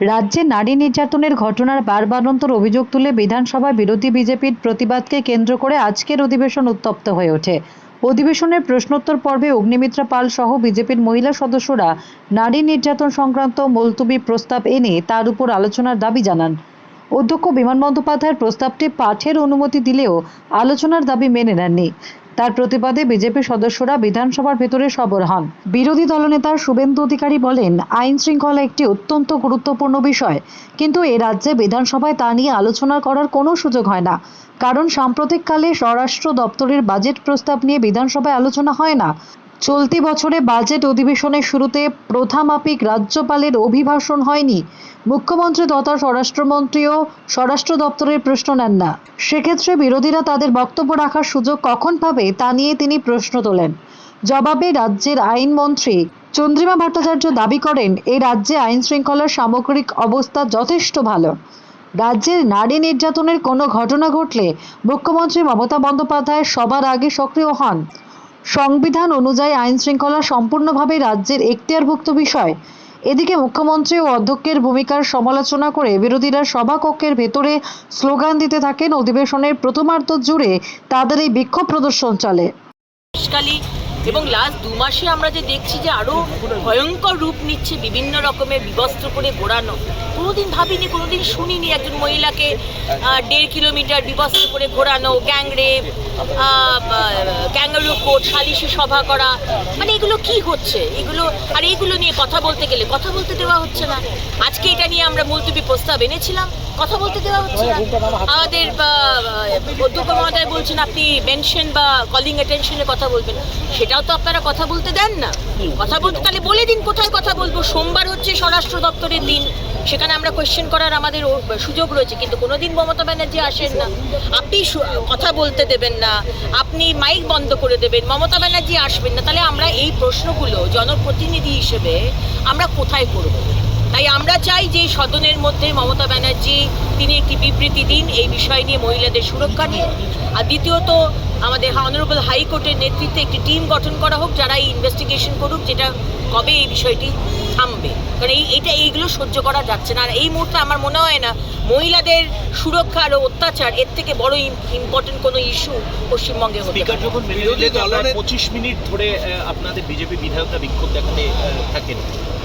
রাজ্যে নারী নির্যাতনের ঘটনার বারবারন্তর অভিযোগ তুলে বিধানসভায় বিরোধী বিজেপির প্রতিবাদকে কেন্দ্র করে আজকের অধিবেশন উত্তপ্ত হয়ে ওঠে। অধিবেশনের প্রশ্নোত্তর পর্বে অগ্নিমিত্রা পাল সহ বিজেপির মহিলা সদস্যরা নারী নির্যাতন সংক্রান্ত মুলতুবি প্রস্তাব এনে তার উপর আলোচনার দাবি জানান। অধ্যক্ষ বিমান বন্দ্যোপাধ্যায়ের প্রস্তাবটি পাঠের অনুমতি দিলেও আলোচনার দাবি মেনে নেননি। তার প্রতিবাদে বিজেপি সদস্যরা বিধানসভার ভেতরে সবর হন। বিরোধী দলনেতা শুভেন্দু অধিকারী বলেন আইন শৃঙ্খলা একটি অত্যন্ত গুরুত্বপূর্ণ বিষয়, কিন্তু এ রাজ্যে বিধানসভায় তা নিয়ে আলোচনা করার কোনো সুযোগ হয় না। কারণ সাম্প্রতিককালে স্বরাষ্ট্র দপ্তরের বাজেট প্রস্তাব নিয়ে বিধানসভায় আলোচনা হয় না। চলতি বছরে বাজেট অধিবেশনের শুরুতে প্রথামাফিক রাজ্যপালের অভিভাষণ হয়নি। মুখ্যমন্ত্রী তথা স্বরাষ্ট্রমন্ত্রীও স্বরাষ্ট্র দপ্তরের প্রশ্ন নেন না। সেক্ষেত্রে বিরোধীরা তাদের বক্তব্য রাখার সুযোগ কখন পাবে তা নিয়ে তিনি প্রশ্ন তোলেন। জবাবে রাজ্যের আইনমন্ত্রী চন্দ্রিমা ভট্টাচার্য দাবি করেন এই রাজ্যে আইন শৃঙ্খলার সামগ্রিক অবস্থা যথেষ্ট ভালো। রাজ্যের নারী নির্যাতনের কোনো ঘটনা ঘটলে মুখ্যমন্ত্রী মমতা বন্দ্যোপাধ্যায় সবার আগে সক্রিয় হন। সংবিধান অনুযায়ী আইন শৃঙ্খলা সম্পূর্ণভাবে রাজ্যের এখতিয়ারভুক্ত বিষয়। এদিকে মুখ্যমন্ত্রী ও অধ্যক্ষের ভূমিকার সমালোচনা করে বিরোধীরা সভাকক্ষের ভেতরে স্লোগান দিতে থাকেন অধিবেশনের প্রথমার্ধ জুড়ে তাদের এই বিক্ষোভ প্রদর্শন চলে। এবং লাস্ট দু মাসে আমরা যে দেখছি যে আরও ভয়ঙ্কর রূপ নিচ্ছে বিভিন্ন রকমের বিবস্ত্র করে ঘোরানো কোনোদিন ভাবিনি, কোনোদিন শুনিনি একজন মহিলাকে দেড় কিলোমিটার বিবস্ত্র করে ঘোরানো গ্যাংরেপ কোর্ট সালিশি সভা করা মানে এগুলো কি হচ্ছে? এগুলো, আর এইগুলো নিয়ে কথা বলতে গেলে কথা বলতে দেওয়া হচ্ছে না। আজকে এটা নিয়ে আমরা মুলতবি প্রস্তাব এনেছিলাম, কথা বলতে দেওয়া হচ্ছে না। আমাদের অধ্যক্ষ মহোদয় বলছেন আপনি মেনশন বা কলিং অ্যাটেনশনে কথা বলবেন। সেটাও তো আপনারা কথা বলতে দেন না। কথা বলতে, তাহলে বলে দিন কোথায় কথা বলব। সোমবার হচ্ছে স্বরাষ্ট্র দপ্তরের দিন। সেখানে আমরা কোয়েশ্চেন করার আমাদের সুযোগ রয়েছে, কিন্তু কোনোদিন মমতা ব্যানার্জি আসেন না। আপনি কথা বলতে দেবেন না। আপনি মাইক বন্ধ করে দেবেন। মমতা ব্যানার্জি আসবেন না, তাহলে আমরা এই প্রশ্নগুলো জনপ্রতিনিধি হিসেবে আমরা কোথায় করব? তাই আমরা চাই যে সদনের মধ্যে মমতা ব্যানার্জি তিনি একটি বিবৃতি দিন এই বিষয় নিয়ে মহিলাদের সুরক্ষা নিয়ে। আর দ্বিতীয়ত আমাদের অনারেবল হাইকোর্টের নেতৃত্বে একটি টিম গঠন করা হোক যারা এই ইনভেস্টিগেশন করুক যেটা কবে এই বিষয়টি থামবে। কারণ এই এটা এইগুলো সহ্য করা যাচ্ছে না। আর এই মুহূর্তে আমার মনে হয় না মহিলাদের সুরক্ষা আর অত্যাচার এর থেকে বড় ইম্পর্টেন্ট কোনো ইস্যু পশ্চিমবঙ্গে হতে স্পিকার পারে। যখন বিরোধী দলনেতা- পঁচিশ মিনিট ধরে আপনাদের বিজেপি বিধায়করা বিক্ষোভ দেখাতে থাকেন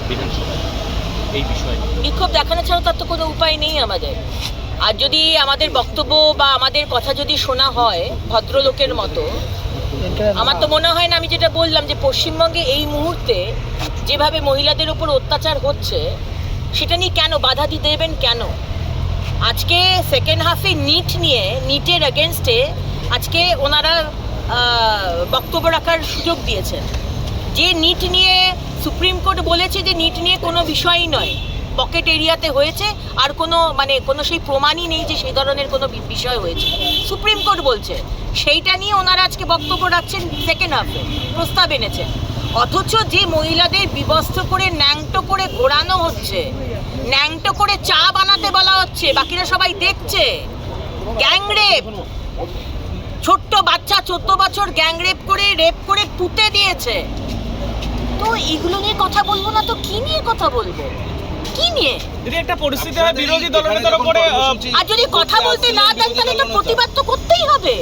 বিধানসভায় এই বিষয়ে বিক্ষোভ দেখানো ছাড়া তার তো কোনো উপায় নেই আমাদের। আর যদি আমাদের বক্তব্য বা আমাদের কথা যদি শোনা হয় ভদ্রলোকের মতো, আমার তো মনে হয় না, আমি যেটা বললাম যে পশ্চিমবঙ্গে এই মুহূর্তে যেভাবে মহিলাদের উপর অত্যাচার হচ্ছে, সেটা নিয়ে কেন বাধা দিতে দেবেন কেন? আজকে সেকেন্ড হাফে নিট নিয়ে নিটের এগেনস্টে আজকে ওনারা বক্তব্য রাখার সুযোগ দিয়েছেন। যে নিট নিয়ে সুপ্রিম কোর্ট বলেছে যে নিট নিয়ে কোনো বিষয়ই নয়। পকেট এরিয়াতে হয়েছে আর কোনো মানে কোনো সেই প্রমাণই নেই যে সেই ধরনের কোনো বিষয় হয়েছে। সুপ্রিম কোর্ট বলছে, সেইটা নিয়ে ওনারা আজকে বক্তব্য রাখছেন সেকেন্ড হাফে প্রস্তাব এনেছেন। অথচ যে মহিলাদের বিবস্ত্র করে, ন্যাংটো করে ঘোরানো হচ্ছে, ন্যাংটো করে চা বানাতে বলা হচ্ছে, বাকিরা সবাই দেখছে। গ্যাংরেপ ছোট্ট বাচ্চা চোদ্দ বছর গ্যাংরেপ করে, রেপ করে পুঁতে দিয়েছে। তো এগুলো নিয়ে কথা বলব না তো কি নিয়ে কথা বলব? কি নিয়ে? যদি একটা পরিস্থিতি হয় বিরোধী দলনেতার উপরে আর যদি কথা বলতে না দেন তাহলে তো প্রতিবাদ তো করতেই হবে।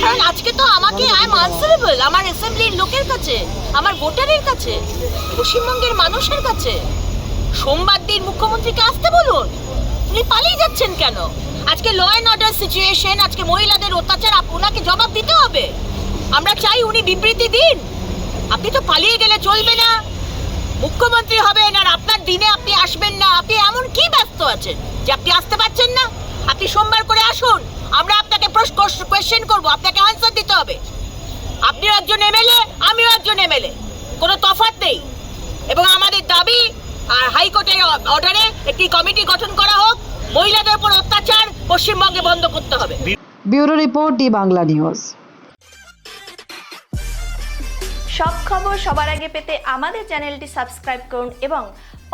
কারণ আজকে তো আমাকে আই এম আনসারেবল আমার অ্যাসেম্বলির লোকের কাছে আমার ভোটারের কাছে পশ্চিমবঙ্গের মানুষের কাছে। সোমবার দিন মুখ্যমন্ত্রীকে আসতে বলুন উনি পালিয়ে যাচ্ছেন কেন? আজকে ল অ্যান্ড অর্ডার সিচুয়েশন আজকে মহিলাদের অত্যাচার আপ- ওনাকে জবাব দিতে হবে। আমরা চাই উনি বিবৃতি দিন। আপনি তো পালিয়ে গেলে চলবে না। মুখ্যমন্ত্রী আপনার দিনে আপনি আসবেন না আপনি এমন কি ব্যস্ত আছেন যে আপনি আসতে পারছেন না? আপনি সোমবার করে আসুন আমরা আপনাকে কোয়েশ্চেন করব আপনাকে আনসার দিতে হবে। আপনিও একজন এমএলএ আমিও একজন এমএলএ কোনো তফাৎ নেই। এবং আমাদের দাবি আর হাইকোর্টের অর্ডারে একটি কমিটি গঠন করা হোক মহিলাদের উপর অত্যাচার পশ্চিমবঙ্গে বন্ধ করতে হবে। Bureau report the Bangla news. সব খবর সবার আগে পেতে আমাদের চ্যানেলটি সাবস্ক্রাইব করুন এবং